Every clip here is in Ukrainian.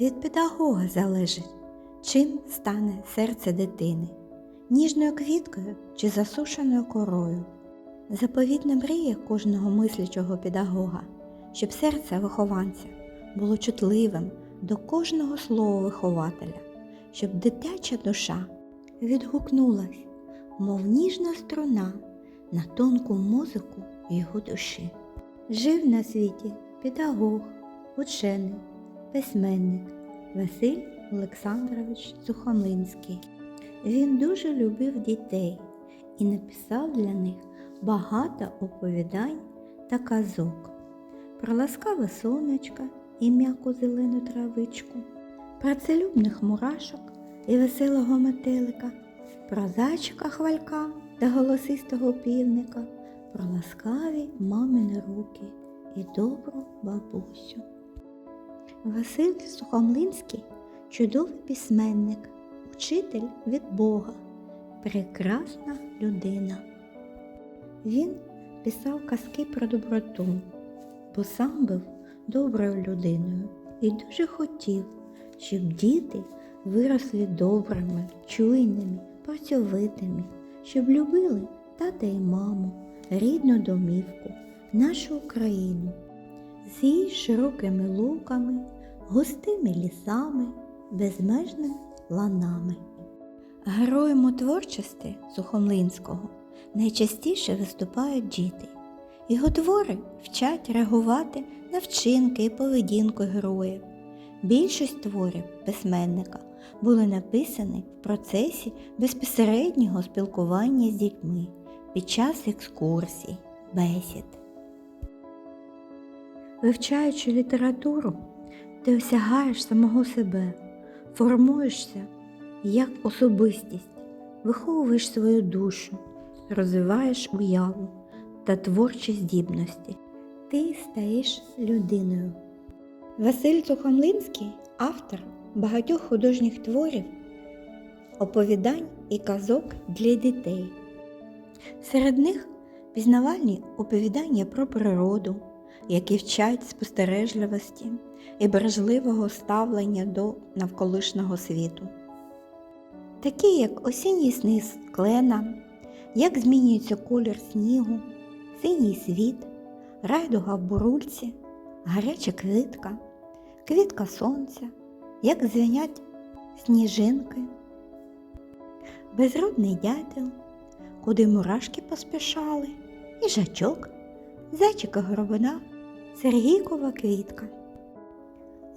Від педагога залежить, чим стане серце дитини ніжною квіткою чи засушеною корою. Заповітна мрія кожного мислячого педагога, щоб серце вихованця було чутливим до кожного слова вихователя, щоб дитяча душа відгукнулась, мов ніжна струна на тонку музику його душі. Жив на світі педагог, учений, письменник Василь Олександрович Сухомлинський. Він дуже любив дітей і написав для них багато оповідань та казок про ласкаве сонечко і м'яку зелену травичку, про целюбних мурашок і веселого метелика, про зайчика хвалька та голосистого півника, про ласкаві мамини руки і добру бабусю. Василь Сухомлинський чудовий письменник, учитель від Бога, прекрасна людина. Він писав казки про доброту, бо сам був доброю людиною і дуже хотів, щоб діти виросли добрими, чуйними, працьовитими, щоб любили тата і маму, рідну домівку, нашу Україну з її широкими луками, густими лісами, безмежними ланами. Героєм у творчості Сухомлинського найчастіше виступають діти. Його твори вчать реагувати на вчинки і поведінку героїв. Більшість творів письменника були написані в процесі безпосереднього спілкування з дітьми під час екскурсій, бесід. Вивчаючи літературу, ти осягаєш самого себе, формуєшся як особистість, виховуєш свою душу, розвиваєш уяву та творчі здібності. Ти стаєш людиною. Василь Сухомлинський автор багатьох художніх творів, оповідань і казок для дітей. Серед них пізнавальні оповідання про природу, які вчать спостережливості і бережливого ставлення до навколишнього світу. Такі як осінній сниз клена, як змінюється колір снігу, синій світ, райдуга в бурульці, гаряча квітка, квітка сонця, як звенять сніжинки, безродний дятел, куди мурашки поспішали, їжачок, зайчика горобина, Сергійкова квітка.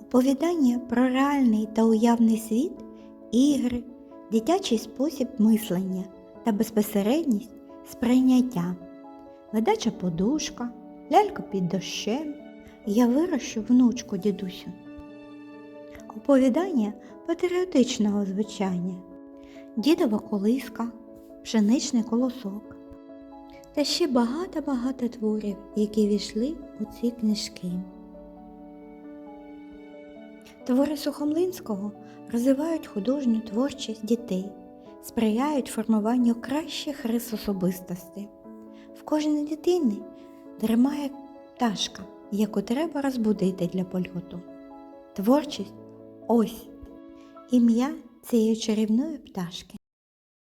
Оповідання про реальний та уявний світ, ігри, дитячий спосіб мислення та безпосередність сприйняття, ледача подушка, лялька під дощем, я вирощу внучку дідусю. Оповідання патріотичного звучання, дідова колиска, пшеничний колосок та ще багато-багато творів, які війшли у ці книжки. Твори Сухомлинського розвивають художню творчість дітей, сприяють формуванню кращих рис особистості. В кожній дитині дримає пташка, яку треба розбудити для польоту. Творчість ось ім'я цієї чарівної пташки.